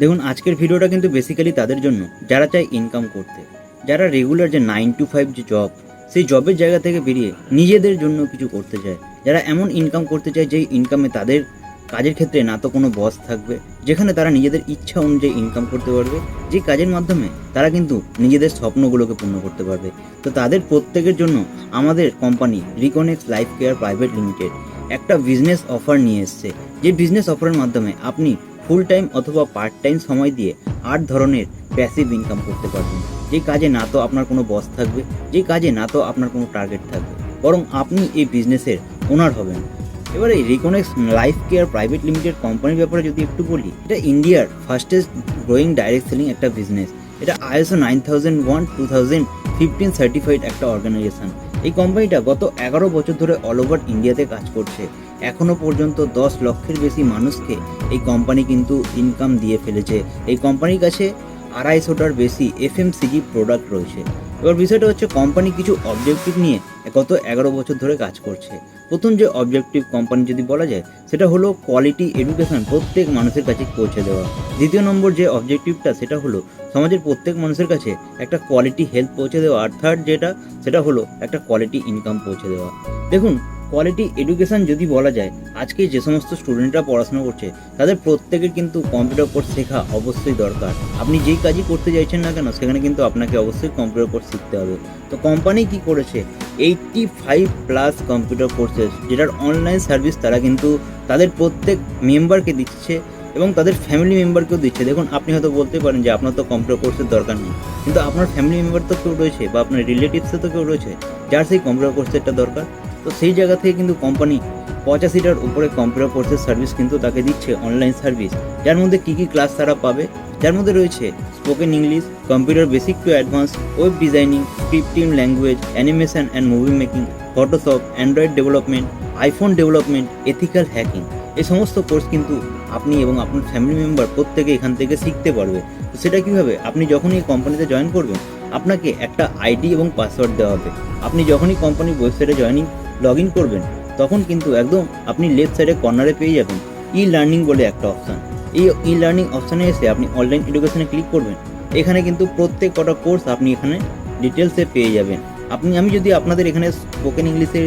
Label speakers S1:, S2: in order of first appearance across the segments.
S1: দেখুন, আজকের ভিডিওটা কিন্তু বেসিক্যালি তাদের জন্য, যারা চায় ইনকাম করতে। যারা রেগুলার যে নাইন টু ফাইভ যে জব সেই জবের জায়গা থেকে বেরিয়ে নিজেদের জন্য কিছু করতে চায়। যারা এমন ইনকাম করতে চায়, যেই ইনকামে তাদের কাজের ক্ষেত্রে না তো কোনো বস থাকবে, যেখানে তারা নিজেদের ইচ্ছা অনুযায়ী ইনকাম করতে পারবে, যে কাজের মাধ্যমে তারা কিন্তু নিজেদের স্বপ্নগুলোকে পূর্ণ করতে পারবে। তো তাদের প্রত্যেকের জন্য আমাদের company Reconnex life care private limited একটা বিজনেস অফার নিয়ে এসছে। যে বিজনেস অফারের মাধ্যমে আপনি ফুল টাইম অথবা পার্ট টাইম সময় দিয়ে আট ধরনের প্যাসিভ ইনকাম করতে পারবেন। যে কাজে না তো আপনার কোনো বস থাকবে, যে কাজে না তো আপনার কোনো টার্গেট থাকবে। বরং আপনি এই বিজনেসের ওনার হবেন। এবারে Reconnex life care private limited কোম্পানির ব্যাপারে যদি একটু বলি, এটা ইন্ডিয়ার ফার্স্টেস্ট গ্রোয়িং ডাইরেক্ট সেলিং একটা বিজনেস এটা ISO nine thousand one two thousand fifteen certified একটা অর্গানাইজেশন এই কোম্পানিটা গত এগারো বছর ধরে অল ওভার ইন্ডিয়াতে কাজ করছে। এখনও পর্যন্ত দশ লক্ষের বেশি মানুষকে এই কোম্পানি কিন্তু ইনকাম দিয়ে ফেলেছে। এই কোম্পানির কাছে আড়াইশোটার বেশি এফএমসিজি প্রোডাক্ট রয়েছে। এবার বিষয়টা হচ্ছে কোম্পানি কিছু অবজেক্টিভ নিয়ে গত এগারো বছর ধরে কাজ করছে। প্রথম যে অবজেক্টিভ কোম্পানি যদি বলা যায়, সেটা হলো কোয়ালিটি এডুকেশন প্রত্যেক মানুষের কাছে পৌঁছে দেওয়া। দ্বিতীয় নম্বর যে অবজেক্টিভটা সেটা হলো সমাজের প্রত্যেক মানুষের কাছে একটা কোয়ালিটি হেলথ পৌঁছে দেওয়া। আর থার্ড যেটা, সেটা হলো একটা কোয়ালিটি ইনকাম পৌঁছে দেওয়া। দেখুন কোয়ালিটি এডুকেশন যদি বলা যায়, আজকে যে সমস্ত স্টুডেন্টরা পড়াশোনা করছে, তাদের প্রত্যেকের কিন্তু কম্পিউটার কোর্স শেখা অবশ্যই দরকার। আপনি যেই কাজই করতে চাইছেন না কেন, সেখানে কিন্তু আপনাকে অবশ্যই কম্পিউটার কোর্স শিখতে হবে। তো কোম্পানি কি করেছে? Eighty five plus computer courses যেটার অনলাইন সার্ভিস তারা কিন্তু তাদের প্রত্যেক মেম্বারকে দিচ্ছে এবং তাদের ফ্যামিলি মেম্বারকেও দিচ্ছে। দেখুন, আপনি হয়তো বলতে পারেন যে আপনার তো কম্পিউটার কোর্সের দরকার নেই, কিন্তু আপনার ফ্যামিলি মেম্বার তো কেউ রয়েছে বা আপনার রিলেটিভসে তো কেউ রয়েছে, যার সেই কম্পিউটার কোর্সেরটা দরকার। তো সেই জায়গা থেকে কিন্তু কোম্পানি পঁচাশিটার উপরে কম্পিউটার কোর্সের সার্ভিস কিন্তু তাকে দিচ্ছে অনলাইন সার্ভিস যার মধ্যে কী কী ক্লাস তারা পাবে? যার মধ্যে রয়েছে spoken English computer basic to advance web designing scripting language animation and movie making Photoshop Android development iPhone development ethical hacking এই সমস্ত কোর্স কিন্তু আপনি এবং আপনার ফ্যামিলি মেম্বার প্রত্যেকে এখান থেকে শিখতে পারবে। তো সেটা কীভাবে? আপনি যখনই এই কোম্পানিতে জয়েন করবেন, আপনাকে একটা আইডি এবং পাসওয়ার্ড দেওয়া হবে। আপনি যখনই কোম্পানির ওয়েবসাইটে জয়েনিং লগ ইন করবেন, তখন কিন্তু একদম আপনি লেফট সাইডে কর্নারে পেয়ে যাবেন। ই লার্নিং বলে একটা অপশান এই ই লার্নিং অপশানে এসে আপনি অনলাইন এডুকেশনে ক্লিক করবেন। এখানে কিন্তু প্রত্যেক কটা কোর্স আপনি এখানে ডিটেলসে পেয়ে যাবেন। আপনি, আমি যদি আপনাদের এখানে স্পোকেন ইংলিশের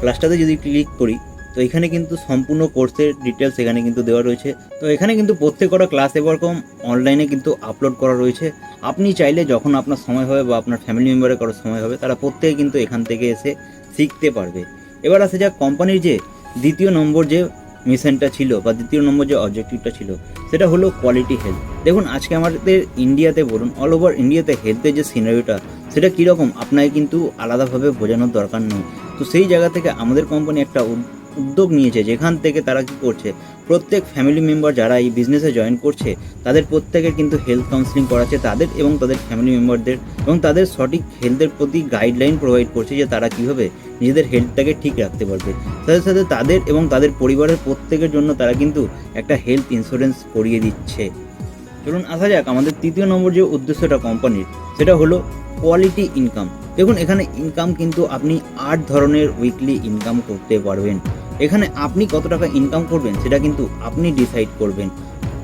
S1: ক্লাসটাতে যদি ক্লিক করি, তো এখানে কিন্তু সম্পূর্ণ কোর্সের ডিটেলস এখানে কিন্তু দেওয়া রয়েছে। তো এখানে কিন্তু প্রত্যেক কটা ক্লাস এরকম অনলাইনে কিন্তু আপলোড করা রয়েছে। আপনি চাইলে যখন আপনার সময় হবে বা আপনার ফ্যামিলি মেম্বারের কারও সময় হবে, তারা প্রত্যেকে কিন্তু এখান থেকে এসে শিখতে পারবে। এবার আসে যাক কোম্পানির যে দ্বিতীয় নম্বর যে মিশনটা ছিল বা দ্বিতীয় নম্বর যে অবজেক্টিভটা ছিল, সেটা হলো কোয়ালিটি হেলথ দেখুন, আজকে আমাদের ইন্ডিয়াতে বলুন অল ওভার ইন্ডিয়াতে হেলথের যে সিনারিওটা সেটা কীরকম, আপনাকে কিন্তু আলাদাভাবে বোঝানোর দরকার নেই তো সেই জায়গা থেকে আমাদের কোম্পানি একটা উদ্যোগ নিয়েছে, যেখান থেকে তারা কী করছে প্রত্যেক ফ্যামিলি মেম্বার যারা এই বিজনেসে জয়েন করছে, তাদের প্রত্যেকের কিন্তু হেলথ কাউন্সিলিং করাচ্ছে তাদের এবং তাদের ফ্যামিলি মেম্বারদের এবং তাদের সঠিক হেলথের প্রতি গাইডলাইন প্রোভাইড করছে যে তারা কীভাবে নিজেদের হেলথটাকে ঠিক রাখতে পারবে। সাথে সাথে তাদের এবং তাদের পরিবারের প্রত্যেকের জন্য তারা কিন্তু একটা হেলথ ইন্স্যুরেন্স করিয়ে দিচ্ছে। চলুন আসা যাক আমাদের তৃতীয় নম্বর যে উদ্দেশ্যটা কোম্পানির সেটা হলো কোয়ালিটি ইনকাম দেখুন, এখানে ইনকাম কিন্তু আপনি আট ধরনের উইকলি ইনকাম করতে পারবেন। এখানে আপনি কত টাকা ইনকাম করবেন সেটা কিন্তু আপনি ডিসাইড করবেন।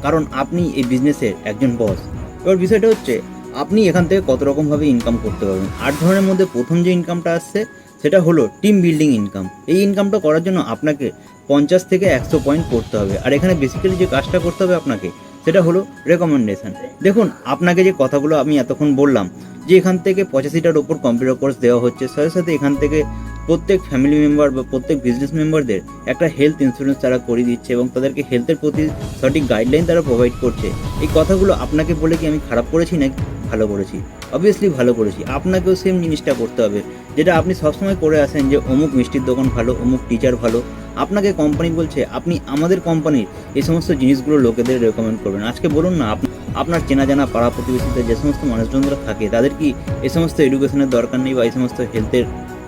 S1: কারণ আপনি এই বিজনেসের একজন বস এবার বিষয়টা হচ্ছে, আপনি এখান থেকে কত রকমভাবে ইনকাম করতে পারবেন? আট ধরনের মধ্যে প্রথম যে ইনকামটা আসছে, সেটা হলো টিম বিল্ডিং ইনকাম এই ইনকামটা করার জন্য আপনাকে পঞ্চাশ থেকে একশো পয়েন্ট করতে হবে। আর এখানে বেসিক্যালি যে কাজটা করতে হবে আপনাকে, সেটা হলো রেকমেন্ডেশন দেখুন, আপনাকে যে কথাগুলো আমি এতক্ষণ বললাম, যে এখান থেকে পঁচাশিটার ওপর কম্পিউটার কোর্স দেওয়া হচ্ছে, সাথে সাথে এখান থেকে প্রত্যেক ফ্যামিলি মেম্বার বা প্রত্যেক বিজনেস মেম্বারদের একটা হেলথ ইন্স্যুরেন্স তারা করে দিচ্ছে এবং তাদেরকে হেলথের প্রতি সঠিক গাইডলাইন তারা প্রোভাইড করছে। এই কথাগুলো আপনাকে বলে কি আমি খারাপ করেছি নাকি ভালো করেছি? অবভিয়াসলি ভালো করেছি। আপনাকেও সেম জিনিসটা করতে হবে। যেটা আপনি সবসময় করে আসেন যে, অমুক মিষ্টির দোকান ভালো, অমুক টিচার ভালো। আপনাকে কোম্পানি বলছে, আপনি আমাদের কোম্পানির এই সমস্ত জিনিসগুলো লোকেদের রেকমেন্ড করবেন। আজকে বলুন না আপ- আপনার চেনা জানা পাড়া প্রতিবেশীতে যে সমস্ত মানুষজনরা থাকে, তাদের কি এই সমস্ত এডুকেশনের দরকার নেই বা এই সমস্ত হেলথের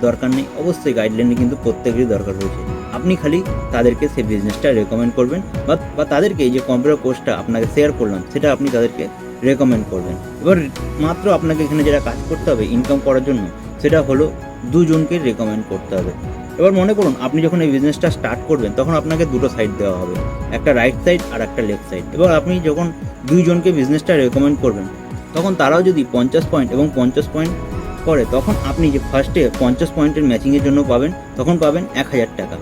S1: দরকার নেই। অবশ্যই গাইডলাইনে কিন্তু প্রত্যেকেরই দরকার রয়েছে। আপনি খালি তাদেরকে সেই বিজনেসটা রেকমেন্ড করবেন বা তাদেরকে এই যে কম্পিউটার কোর্সটা আপনাকে শেয়ার করলাম, সেটা আপনি তাদেরকে রেকমেন্ড করবেন। এবার মাত্র আপনাকে এখানে যেটা কাজ করতে হবে ইনকাম করার জন্য, সেটা হলো দুজনকে রেকমেন্ড করতে হবে। এবার মনে করুন, আপনি যখন এই বিজনেসটা স্টার্ট করবেন, তখন আপনাকে দুটো সাইড দেওয়া হবে। একটা রাইট সাইড আর একটা লেফট সাইড এবার আপনি যখন দুইজনকে বিজনেসটা রেকমেন্ড করবেন, তখন তারাও যদি পঞ্চাশ পয়েন্ট এবং পঞ্চাশ পয়েন্ট করে, তখন আপনি যে ফার্স্টে পঞ্চাশ পয়েন্টের ম্যাচিংয়ের জন্য পাবেন, তখন পাবেন এক হাজার টাকা।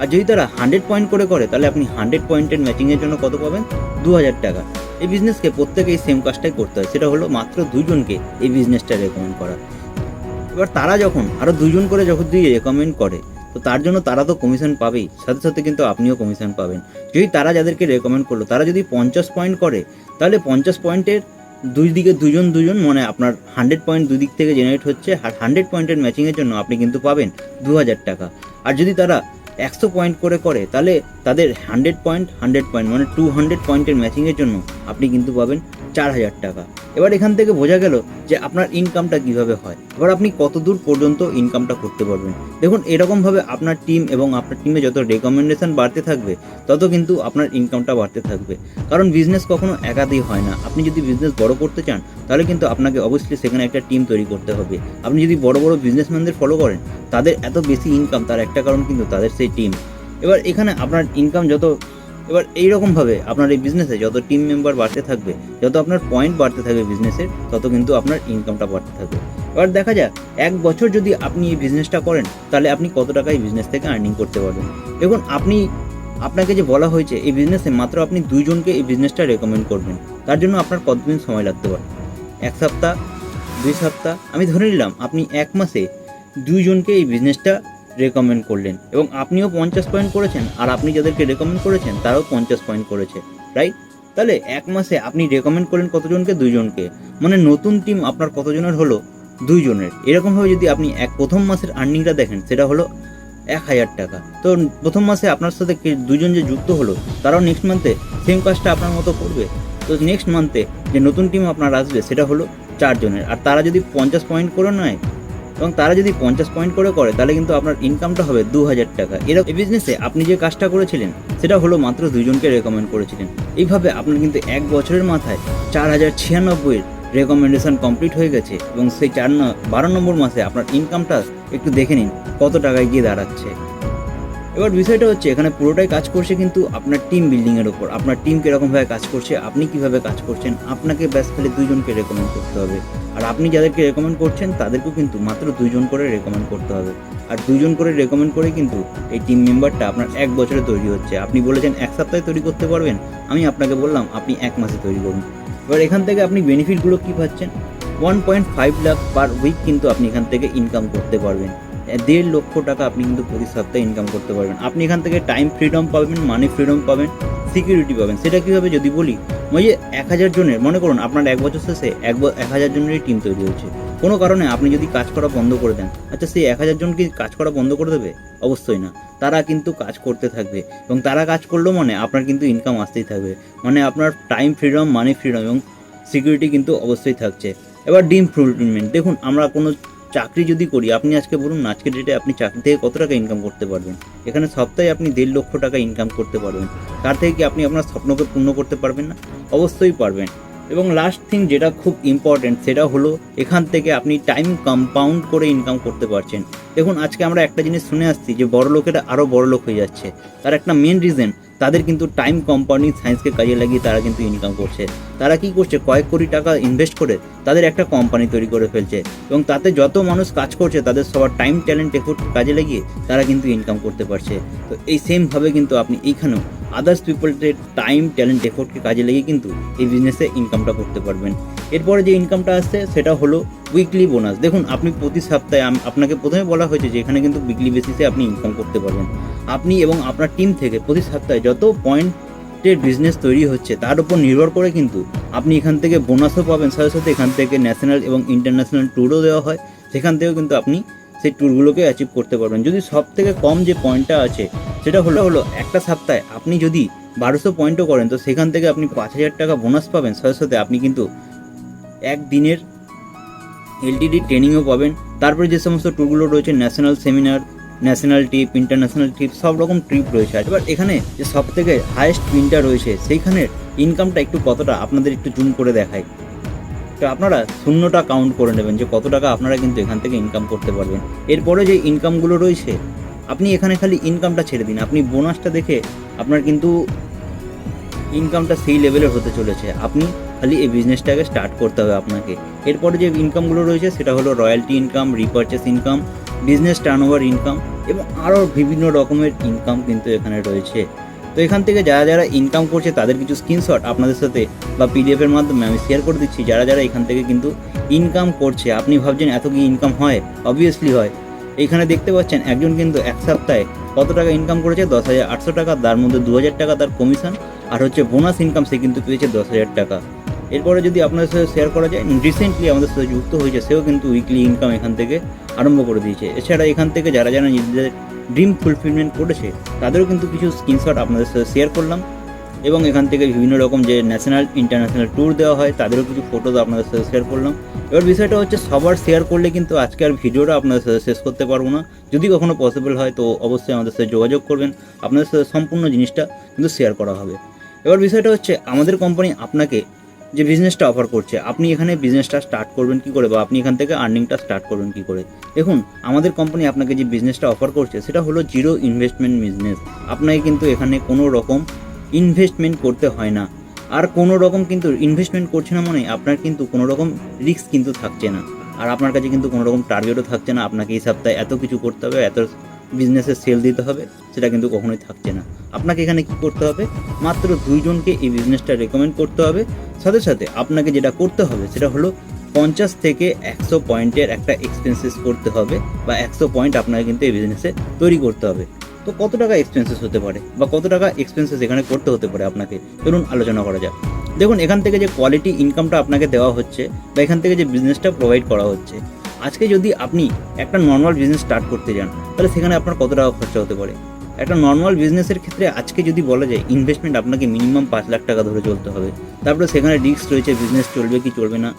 S1: আর যদি তারা হান্ড্রেড পয়েন্ট করে করে, তাহলে আপনি হান্ড্রেড পয়েন্টের ম্যাচিংয়ের জন্য কত পাবেন? দু হাজার টাকা। এই বিজনেসকে প্রত্যেকেই সেম কাজটাই করতে হয়। সেটা হলো মাত্র দুজনকে এই বিজনেসটা রেকমেন্ড করা। এবার তারা যখন আরও দুজন করে যখন দিয়ে রেকমেন্ড করে, তো তার জন্য তারা তো কমিশন পাবেই। সাথে সাথে কিন্তু আপনিও কমিশন পাবেন। যদি তারা যাদেরকে রেকমেন্ড করল, তারা যদি পঞ্চাশ পয়েন্ট করে, তাহলে পঞ্চাশ পয়েন্টের দুই দিকে দুজন দুজন মানে আপনার হান্ড্রেড পয়েন্ট দুই দিক থেকে জেনারেট হচ্ছে, আর হান্ড্রেড পয়েন্টের ম্যাচিংয়ের জন্য আপনি কিন্তু পাবেন দু হাজার টাকা। আর যদি তারা একশো পয়েন্ট করে করে, তাহলে তাদের হান্ড্রেড পয়েন্ট হান্ড্রেড পয়েন্ট মানে টু হান্ড্রেড পয়েন্টের ম্যাচিংয়ের জন্য আপনি কিন্তু পাবেন চার হাজার টাকা। এবার এখান থেকে বোঝা গেল যে আপনার ইনকামটা কীভাবে হয়। এবার আপনি কত দূর পর্যন্ত ইনকামটা করতে পারবেন। দেখুন, এরকমভাবে আপনার টিম এবং আপনার টিমে যত রেকমেন্ডেশন বাড়তে থাকবে, তত কিন্তু আপনার ইনকামটা বাড়তে থাকবে। কারণ বিজনেস কখনো একাতেই হয় না। আপনি যদি বিজনেস বড় করতে চান, তাহলে কিন্তু আপনাকে অবশ্যই সেখানে একটা টিম তৈরি করতে হবে। আপনি যদি বড় বড় বিজনেসম্যানদের ফলো করেন, তাদের এত বেশি ইনকাম তার একটা কারণ কিন্তু তাদের সেই টিম এবার এখানে আপনার ইনকাম যত এবার এইরকমভাবে আপনার এই বিজনেসে যত টিম মেম্বার বাড়তে থাকবে, যত আপনার পয়েন্ট বাড়তে থাকবে বিজনেসের তত কিন্তু আপনার ইনকামটা বাড়তে থাকবে। এবার দেখা যাক, এক বছর যদি আপনি এই বিজনেসটা করেন, তাহলে আপনি কত টাকা এই বিজনেস থেকে আর্নিং করতে পারবেন? দেখুন, আপনি, আপনাকে যে বলা হয়েছে, এই বিজনেসে মাত্র আপনি দুইজনকে এই বিজনেসটা রেকমেন্ড করবেন। তার জন্য আপনার কতদিন সময় লাগতে পারে? এক সপ্তাহ, দুই সপ্তাহ? আমি ধরে নিলাম, আপনি এক মাসে দুইজনকে এই বিজনেসটা রেকমেন্ড করলেন। এবং আপনিও পঞ্চাশ পয়েন্ট করেছেন, আর আপনি যাদেরকে রেকমেন্ড করেছেন, তারাও পঞ্চাশ পয়েন্ট করেছে রাইট তাহলে এক মাসে আপনি রেকমেন্ড করলেন কতজনকে? দুইজনকে। মানে নতুন টিম আপনার কতজনের হলো? দুইজনের। এরকমভাবে যদি আপনি এক প্রথম মাসের আর্নিংটা দেখেন, সেটা হলো এক হাজার টাকা। তো প্রথম মাসে আপনার সাথে দুজন যে যুক্ত হলো, তারাও নেক্সট মান্থে সেম কাজটা আপনার মতো করবে। তো নেক্সট মান্থে যে নতুন টিম আপনার আসবে, সেটা হলো চারজনের। আর তারা যদি পঞ্চাশ পয়েন্ট করে নেয় এবং তারা যদি পঞ্চাশ পয়েন্ট করে করে, তাহলে কিন্তু আপনার ইনকামটা হবে দু হাজার টাকা। এরকম এই বিজনেসে আপনি যে কাজটা করেছিলেন, সেটা হলো মাত্র দুজনকে রেকমেন্ড করেছিলেন। এইভাবে আপনার কিন্তু এক বছরের মাথায় চার হাজার ছিয়ানব্বইয়ের রেকমেন্ডেশন কমপ্লিট হয়ে গেছে এবং সেই চার বারো নম্বর মাসে আপনার ইনকামটা একটু দেখে নিন, কত টাকায় গিয়ে দাঁড়াচ্ছে। এবার বিষয়টা হচ্ছে, এখানে পুরোটাই কাজ করছে কিন্তু আপনার টিম বিল্ডিংয়ের ওপর আপনার টিম কীরকমভাবে কাজ করছে, আপনি কীভাবে কাজ করছেন, আপনাকে ব্যাস খালি দুইজনকে রেকমেন্ড করতে হবে। আর আপনি যাদেরকে রেকমেন্ড করছেন, তাদেরকেও কিন্তু মাত্র দুজন করে রেকমেন্ড করতে হবে। আর দুজন করে রেকমেন্ড করে কিন্তু এই টিম মেম্বারটা আপনার এক বছরে তৈরি হচ্ছে। আপনি বলেছেন এক সপ্তাহে তৈরি করতে পারবেন। আমি আপনাকে বললাম, আপনি এক মাসে তৈরি করুন। এবার এখান থেকে আপনি বেনিফিটগুলো কী পাচ্ছেন? One point five lakh per week কিন্তু আপনি এখান থেকে ইনকাম করতে পারবেন। দেড় লক্ষ টাকা আপনি কিন্তু প্রতি সপ্তাহে ইনকাম করতে পারবেন। আপনি এখান থেকে টাইম ফ্রিডম পাবেন মানি ফ্রিডম পাবেন সিকিউরিটি পাবেন। সেটা কীভাবে যদি বলি, ওই যে এক হাজার জনের, মনে করুন আপনার এক বছর শেষে এক এক হাজার জনেরই টিম তৈরি হচ্ছে কোনো কারণে আপনি যদি কাজ করা বন্ধ করে দেন আচ্ছা সেই এক হাজার জন কি কাজ করা বন্ধ করে দেবে? অবশ্যই না। তারা কিন্তু কাজ করতে থাকবে এবং তারা কাজ করলেও মানে আপনার কিন্তু ইনকাম আসতেই থাকবে। মানে আপনার টাইম ফ্রিডম মানি ফ্রিডম এবং সিকিউরিটি কিন্তু অবশ্যই থাকছে। এবার ডিম ফুলফিলমেন্ট দেখুন, আমরা কোনো চাকরি যদি করি, আপনি আজকে বলুন না, আজকের ডেটে আপনি চাকরি থেকে কত টাকা ইনকাম করতে পারবেন? এখানে সপ্তাহে আপনি দেড় লক্ষ টাকা ইনকাম করতে পারবেন। তার থেকে কি আপনি আপনার স্বপ্নকে পূর্ণ করতে পারবেন না? অবশ্যই পারবেন। এবং লাস্ট থিং যেটা খুব ইম্পর্ট্যান্ট সেটা হলো এখান থেকে আপনি টাইম কম্পাউন্ড করে ইনকাম করতে পারছেন। দেখুন, আজকে আমরা একটা জিনিস শুনে আসছি যে বড় লোকেরা আরও বড় লোক হয়ে যাচ্ছে। তার একটা মেন রিজন তাদের কিন্তু টাইম কোম্পানি সায়েন্সকে কাজে লাগিয়ে তারা কিন্তু ইনকাম করছে। তারা কি করছে? কয়েক কোটি টাকা ইনভেস্ট করে তাদের একটা কোম্পানি তৈরি করে ফেলছে এবং তাতে যত মানুষ কাজ করছে, তাদের সবার টাইম ট্যালেন্ট এফোর্ট কাজে লাগিয়ে তারা কিন্তু ইনকাম করতে পারছে। তো এই সেমভাবে কিন্তু আপনি এইখানেও আদার্স পিপলদের টাইম ট্যালেন্ট এফোর্টকে কাজে লাগিয়ে কিন্তু এই বিজনেসে ইনকামটা করতে পারবেন। এরপরে যে ইনকামটা আসছে, সেটা হলো উইকলি বোনাস দেখুন, আপনি প্রতি সপ্তাহে আপনাকে প্রথমে বলা হয়েছে যে এখানে কিন্তু উইকলি বেসিসে আপনি ইনকাম করতে পারবেন। আপনি এবং আপনার টিম থেকে প্রতি সপ্তাহে যত পয়েন্টের বিজনেস তৈরি হচ্ছে, তার উপর নির্ভর করে কিন্তু আপনি এখান থেকে বোনাসও পাবেন। সাথে সাথে এখান থেকে ন্যাশনাল এবং ইন্টারন্যাশনাল ট্যুরও দেওয়া হয়। সেখান থেকেও কিন্তু আপনি সেই ট্যুরগুলোকে অ্যাচিভ করতে পারবেন। যদি সব থেকে কম যে পয়েন্টটা আছে, সেটা হলো হলো একটা সপ্তাহে আপনি যদি বারোশো পয়েন্টও করেন, তো সেখান থেকে আপনি পাঁচ হাজার টাকা বোনাস পাবেন। সাথে সাথে আপনি কিন্তু একদিনের এলটিডি ট্রেনিংও পাবেন। তারপরে যে সমস্ত ট্যুরগুলো রয়েছে, national seminar, national trip, international trip, সব রকম ট্রিপ রয়েছে। এবার এখানে যে সব থেকে হায়েস্ট পিনটা রয়েছে সেইখানের ইনকামটা একটু কতটা, আপনাদের একটু জুম করে দেখায় তো আপনারা শূন্যটা কাউন্ট করে নেবেন যে কত টাকা আপনারা কিন্তু এখান থেকে ইনকাম করতে পারবেন। এরপরে যে ইনকামগুলো রয়েছে, আপনি এখানে খালি ইনকামটা ছেড়ে দিন। আপনি বোনাসটা দেখে আপনার কিন্তু ইনকামটা সেই লেভেলের হতে চলেছে। আপনি খালি এই বিজনেসটাকে স্টার্ট করতে হবে আপনাকে। এরপরে যে ইনকামগুলো রয়েছে, সেটা হলো royalty income repurchase income business turnover income এবং আরও বিভিন্ন রকমের ইনকাম কিন্তু এখানে রয়েছে। তো এখান থেকে যারা যারা ইনকাম করছে, তাদের কিছু স্ক্রিনশট আপনাদের সাথে বা পিডিএফের মাধ্যমে আমি শেয়ার করে দিচ্ছি। যারা যারা এখান থেকে কিন্তু ইনকাম করছে, আপনি ভাবছেন এত কি ইনকাম হয়? অবভিয়াসলি হয়। এইখানে দেখতে পাচ্ছেন একজন কিন্তু এক সপ্তাহে কত টাকা ইনকাম করেছে? দশ হাজার আটশো টাকা। তার মধ্যে দু হাজার টাকা তার কমিশন আর হচ্ছে বোনাস ইনকাম সে কিন্তু পেয়েছে দশ হাজার টাকা। এরপরে যদি আপনাদের সাথে শেয়ার করা যায় রিসেন্টলি আমাদের সাথে যুক্ত হয়েছে, সেও কিন্তু উইকলি ইনকাম এখান থেকে আরম্ভ করে দিয়েছে। এছাড়া এখান থেকে যারা যারা নিজেদের ড্রিম ফুলফিলমেন্ট করেছে, তাদেরও কিন্তু কিছু স্ক্রিনশট আপনাদের সাথে শেয়ার করলাম। এবং এখান থেকে বিভিন্ন রকম যে ন্যাশনাল ইন্টারন্যাশনাল ট্যুর দেওয়া হয়, তাদেরও কিছু ফটোজ আপনাদের সাথে শেয়ার করলাম। এবার বিষয়টা হচ্ছে, সবার শেয়ার করলে কিন্তু আজকে আর ভিডিওটা আপনাদের সাথে শেষ করতে পারব না। যদি কখনো পসিবল হয়, তো অবশ্যই আমাদের সাথে যোগাযোগ করবেন। আপনাদের সাথে সম্পূর্ণ জিনিসটা কিন্তু শেয়ার করা হবে। এবার বিষয়টা হচ্ছে, আমাদের কোম্পানি আপনাকে যে বিজনেসটা অফার করছে, আপনি এখানে বিজনেসটা স্টার্ট করবেন কি করে বা আপনি এখান থেকে আর্নিংটা স্টার্ট করবেন কি করে? দেখুন, আমাদের কোম্পানি আপনাকে যে বিজনেসটা অফার করছে, সেটা হলো জিরো ইনভেস্টমেন্ট বিজনেস আপনাকে কিন্তু এখানে কোনো রকম ইনভেস্টমেন্ট করতে হয় না। আর কোনো রকম কিন্তু ইনভেস্টমেন্ট করছে না মানে আপনার কিন্তু কোনো রকম রিস্ক কিন্তু থাকছে না। আর আপনার কাছে কিন্তু কোনো রকম টার্গেটও থাকছে না। আপনাকে এই সপ্তাহে এত কিছু করতে হবে, এত বিজনেসে সেল দিতে হবে, সেটা কিন্তু কখনোই থাকছে না। আপনাকে এখানে কি করতে হবে? মাত্র দুইজনকে এই বিজনেসটা রেকমেন্ড করতে হবে। সাথে সাথে আপনাকে যেটা করতে হবে, সেটা হলো পঞ্চাশ থেকে একশো পয়েন্টের একটা এক্সপেন্সেস করতে হবে বা একশো পয়েন্ট আপনাকে কিন্তু এই বিজনেসে তৈরি করতে হবে। তো কত টাকা এক্সপেন্সেস হতে পারে বা কত টাকা এক্সপেন্সেস এখানে করতে হতে পারে আপনাকে? চলুন আলোচনা করা যাক। দেখুন, এখান থেকে যে কোয়ালিটি ইনকামটা আপনাকে দেওয়া হচ্ছে বা এখান থেকে যে বিজনেসটা প্রোভাইড করা হচ্ছে আজকে যদি আপনি একটা নর্মাল বিজনেস স্টার্ট করতে যান, তাহলে সেখানে আপনার কত টাকা খরচা হতে পারে? একটা নর্মাল বিজনেসের ক্ষেত্রে আজকে যদি বলা যায় ইনভেস্টমেন্ট আপনাকে মিনিমাম পাঁচ লাখ টাকা ধরে চলতে হবে। তারপরে সেখানে রিস্ক রয়েছে বিজনেস চলবে কি চলবে না?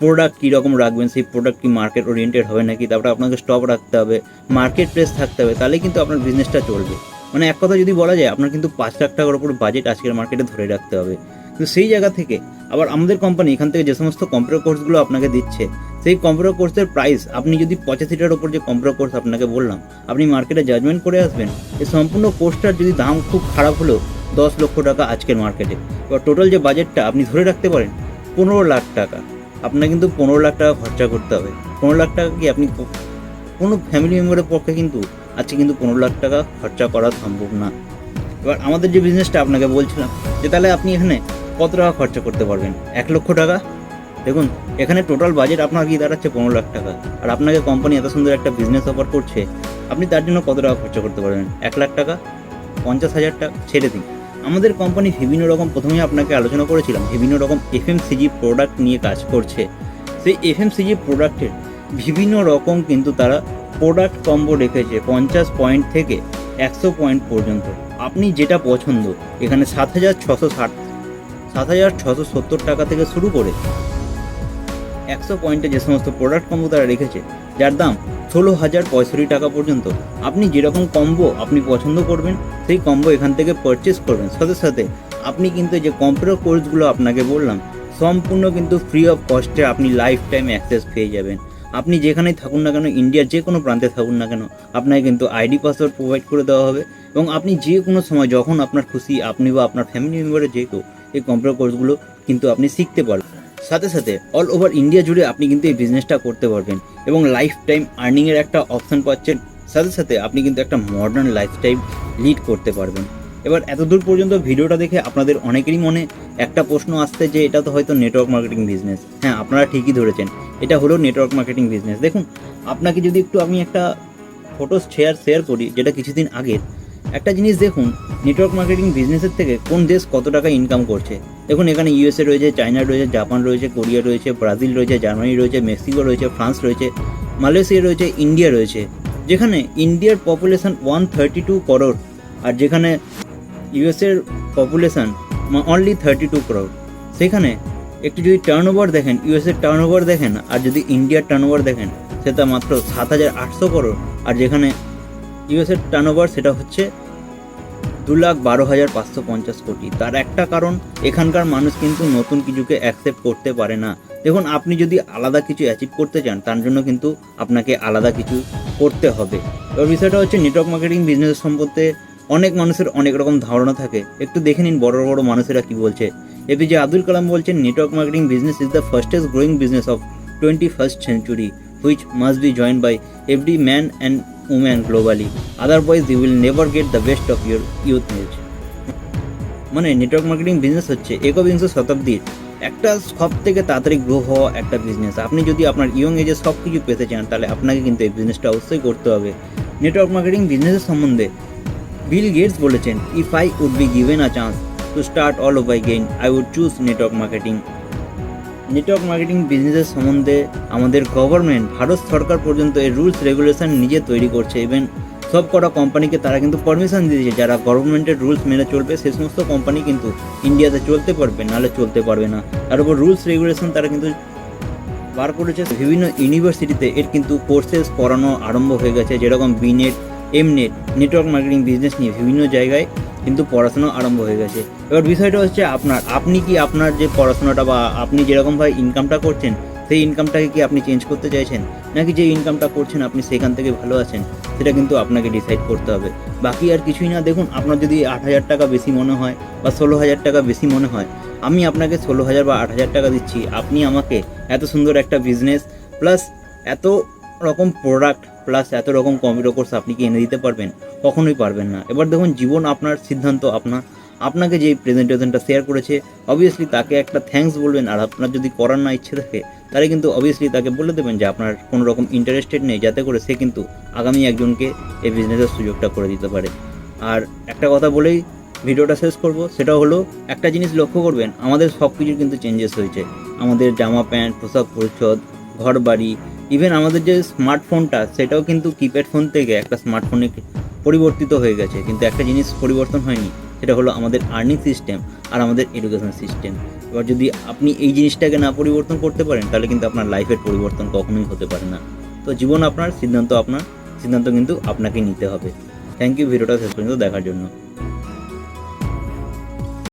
S1: প্রোডাক্ট কীরকম রাখবেন, সেই প্রোডাক্ট কি মার্কেট ওরিয়েন্টেড হবে নাকি? তারপরে আপনাকে স্টক রাখতে হবে মার্কেট প্লেস থাকতে হবে, তাহলে কিন্তু আপনার বিজনেসটা চলবে। মানে এক কথা যদি বলা যায়, আপনার কিন্তু পাঁচ লাখ টাকার উপর বাজেট আজকের মার্কেটে ধরে রাখতে হবে। কিন্তু সেই জায়গা থেকে আবার আমাদের কোম্পানি এখান থেকে যে সমস্ত কম্পিউটার কোর্সগুলো আপনাকে দিচ্ছে সেই কম্পিউটার কোর্সের প্রাইস আপনি যদি পঁচাশি পঁচাশিটার ওপর যে কম্পিউটার কোর্স আপনাকে বললাম, আপনি মার্কেটে জাজমেন্ট করে আসবেন এই সম্পূর্ণ কোর্সটার যদি দাম খুব খারাপ হলেও দশ লক্ষ টাকা আজকের মার্কেটে এবার টোটাল যে বাজেটটা আপনি ধরে রাখতে পারেন, পনেরো লাখ টাকা। আপনার কিন্তু পনেরো লাখ টাকা খরচা করতে হবে। পনেরো লাখ টাকা কি আপনি কোনো ফ্যামিলি মেম্বারের পক্ষে কিন্তু আজকে কিন্তু পনেরো লাখ টাকা খরচা করা সম্ভব না। এবার আমাদের যে বিজনেসটা আপনাকে বলছিলাম, যে তাহলে আপনি এখানে কত টাকা খরচা করতে পারবেন? এক লক্ষ টাকা? দেখুন, এখানে টোটাল বাজেট আপনার কি দাঁড়াচ্ছে পনেরো লাখ টাকা। আর আপনাকে কোম্পানি এত সুন্দর একটা বিজনেস অফার করছে, আপনি তার জন্য কত টাকা খরচা করতে পারবেন? এক লাখ টাকা? পঞ্চাশ হাজার টাকা? ছেড়ে দিন। আমাদের কোম্পানি বিভিন্ন রকম, প্রথমে আপনাকে আলোচনা করেছিলাম, বিভিন্ন রকম এফএমসিজি প্রোডাক্ট নিয়ে কাজ করছে। সেই এফএমসিজি প্রোডাক্টের বিভিন্ন রকম কিন্তু তারা প্রোডাক্ট কম্বো রেখেছে, পঞ্চাশ পয়েন্ট থেকে একশো পয়েন্ট পর্যন্ত। আপনি যেটা পছন্দ, এখানে সাত হাজার ছশো ষাট, সাত হাজার ছশো সত্তর টাকা থেকে শুরু করে একশো পয়েন্টে যে সমস্ত প্রোডাক্ট কম্বো তারা রেখেছে, যার দাম ষোলো হাজার পঁয়ষট্টি টাকা পর্যন্ত। আপনি যেরকম কম্বো আপনি পছন্দ করবেন, সেই কম্বো এখান থেকে পারচেস করবেন। সাথে সাথে আপনি কিন্তু যে কম্পিউটার কোর্সগুলো আপনাকে বললাম, সম্পূর্ণ কিন্তু ফ্রি অফ কস্টে আপনি লাইফ টাইম অ্যাক্সেস পেয়ে যাবেন। আপনি যেখানেই থাকুন না কেন ইন্ডিয়ার যে কোনো প্রান্তে থাকুন না কেন, আপনাকে কিন্তু আইডি পাসওয়ার্ড প্রোভাইড করে দেওয়া হবে এবং আপনি যে কোনো সময় যখন আপনার খুশি, আপনি বা আপনার ফ্যামিলি মেম্বারের যে কেউ এই কম্পিউটার কোর্সগুলো কিন্তু আপনি শিখতে পারবেন। সাথে সাথে অল ওভার ইন্ডিয়া জুড়ে আপনি কিন্তু এই বিজনেসটা করতে পারবেন এবং লাইফ টাইম আর্নিংয়ের একটা অপশন পাচ্ছেন। সাথে সাথে আপনি কিন্তু একটা মডার্ন লাইফস্টাইল লিড করতে পারবেন। এবার এতদূর পর্যন্ত ভিডিওটা দেখে আপনাদের অনেকেরই মনে একটা প্রশ্ন আসছে যে, এটা তো হয়তো নেটওয়ার্ক মার্কেটিং বিজনেস হ্যাঁ আপনারা ঠিকই ধরেছেন। এটা হলো নেটওয়ার্ক মার্কেটিং বিজনেস দেখুন, আপনাকে যদি একটু আমি একটা ফটো শেয়ার শেয়ার করি, যেটা কিছুদিন আগের, একটা জিনিস দেখুন নেটওয়ার্ক মার্কেটিং বিজনেসের থেকে কোন দেশ কত টাকা ইনকাম করছে? দেখুন, এখানে ইউএসএ রয়েছে চায়না রয়েছে জাপান রয়েছে কোরিয়া রয়েছে ব্রাজিল রয়েছে জার্মানি রয়েছে মেক্সিকো রয়েছে ফ্রান্স রয়েছে মালয়েশিয়া রয়েছে ইন্ডিয়া রয়েছে। যেখানে ইন্ডিয়ার population one thirty two crore আর যেখানে ইউএসএর population only thirty two crore সেখানে একটু যদি টার্ন ওভার দেখেন ইউএসএর টার্ন ওভার দেখেন আর যদি ইন্ডিয়ার টার্ন ওভার দেখেন, সেটা মাত্র সাত হাজার আটশো করোড় আর যেখানে ইউএসএর টার্ন ওভার সেটা হচ্ছে দু লাখ বারো হাজার পাঁচশো পঞ্চাশ কোটি। তার একটা কারণ, এখানকার মানুষ কিন্তু নতুন কিছুকে অ্যাকসেপ্ট করতে পারে না। দেখুন, আপনি যদি আলাদা কিছু অ্যাচিভ করতে চান, তার জন্য কিন্তু আপনাকে আলাদা কিছু করতে হবে। এবার বিষয়টা হচ্ছে নেটওয়ার্ক মার্কেটিং বিজনেস সম্পর্কে অনেক মানুষের অনেক রকম ধারণা থাকে। একটু দেখে নিন বড় বড় মানুষেরা কি বলছে। এপিজে আব্দুল কালাম বলছেন network marketing business is the fastest growing business of twenty first century which must be join by every man and woman globally otherwise you will never get the best of your youth age মানে network marketing business হচ্ছে একবিংশ শতাব্দীর একটা সব থেকে তাড়াতাড়ি grow হওয়া একটা বিজনেস আপনি যদি আপনার ইয়ং এজে সব কিছু পেতে চান, তাহলে আপনাকে কিন্তু এই বিজনেসটা অবশ্যই করতে হবে। নেটওয়ার্ক মার্কেটিং বিজনেসের সম্বন্ধে বিল গেটস বলেছেন if I would be given a chance to start all over gain I would choose network marketing network marketing বিজনেসের সম্বন্ধে আমাদের গভর্নমেন্ট ভারত সরকার পর্যন্ত এই রুলস রেগুলেশন নিজে তৈরি করছে। ইভেন সব কটা কোম্পানিকে তারা কিন্তু পারমিশন দিয়েছে। যারা গভর্নমেন্টের রুলস মেনে চলবে সে সমস্ত কোম্পানি কিন্তু ইন্ডিয়াতে চলতে পারবে, নাহলে চলতে পারবে না। তার উপর রুলস রেগুলেশন তারা কিন্তু বার করেছে। বিভিন্ন ইউনিভার্সিটিতে এর কিন্তু কোর্সেস করানো আরম্ভ হয়ে গেছে। যেরকম বিনেট এমনেট নেটওয়ার্ক মার্কেটিং বিজনেস নিয়ে বিভিন্ন জায়গায় কিন্তু পড়াশোনা আরম্ভ হয়ে গেছে। এবার বিষয়টা হচ্ছে আপনার, আপনি কি আপনার যে পড়াশোনাটা বা আপনি যেরকমভাবে ইনকামটা করছেন, সেই ইনকামটাকে কি আপনি চেঞ্জ করতে চাইছেন? নাকি যে ইনকামটা করছেন, আপনি সেখান থেকে ভালো আছেন, সেটা কিন্তু আপনাকে ডিসাইড করতে হবে। বাকি আর কিছুই না, দেখুন আপনার যদি আট হাজার টাকা বেশি মনে হয় বা ষোলো হাজার টাকা বেশি মনে হয়, আমি আপনাকে ষোলো হাজার বা আট হাজার টাকা দিচ্ছি, আপনি আমাকে এত সুন্দর একটা বিজনেস প্লাস এত রকম প্রোডাক্ট প্লাস এত রকম কম্পিউটার কোর্স আপনি কি এনে দিতে পারবেন? কখনোই পারবেন না। এবার দেখুন, জীবন আপনার সিদ্ধান্ত আপনার আপনাকে যে প্রেজেন্টেশনটা শেয়ার করেছে অবভিয়াসলি তাকে একটা থ্যাঙ্কস বলবেন, আর আপনার যদি করার না ইচ্ছে থাকে, তাহলে কিন্তু অবভিয়াসলি তাকে বলে দেবেন যে আপনার কোনো রকম ইন্টারেস্টেড নেই, যাতে করে সে কিন্তু আগামী একজনকে এই বিজনেসের সুযোগটা করে দিতে পারে। আর একটা কথা বলেই ভিডিওটা শেষ করব, সেটা হলো, একটা জিনিস লক্ষ্য করবেন, আমাদের সব কিছুর কিন্তু চেঞ্জেস হয়েছে। আমাদের জামা প্যান্ট, পোশাক পরিচ্ছদ ঘর বাড়ি ইভেন আমাদের যে স্মার্টফোনটা সেটাও কিন্তু কিপ্যাড ফোন থেকে একটা স্মার্টফোনে পরিবর্তিত হয়ে গেছে। কিন্তু একটা জিনিস পরিবর্তন হয়নি, সেটা হলো আমাদের আর্নিং সিস্টেম আর আমাদের এডুকেশন সিস্টেম এবার যদি আপনি এই জিনিসটাকে না পরিবর্তন করতে পারেন, তাহলে কিন্তু আপনার লাইফের পরিবর্তন কখনোই হতে পারে না। তো জীবন আপনার, সিদ্ধান্ত আপনার, সিদ্ধান্ত কিন্তু আপনাকে নিতে হবে। থ্যাংক ইউ ভিডিওটা শেষ পর্যন্ত দেখার জন্য।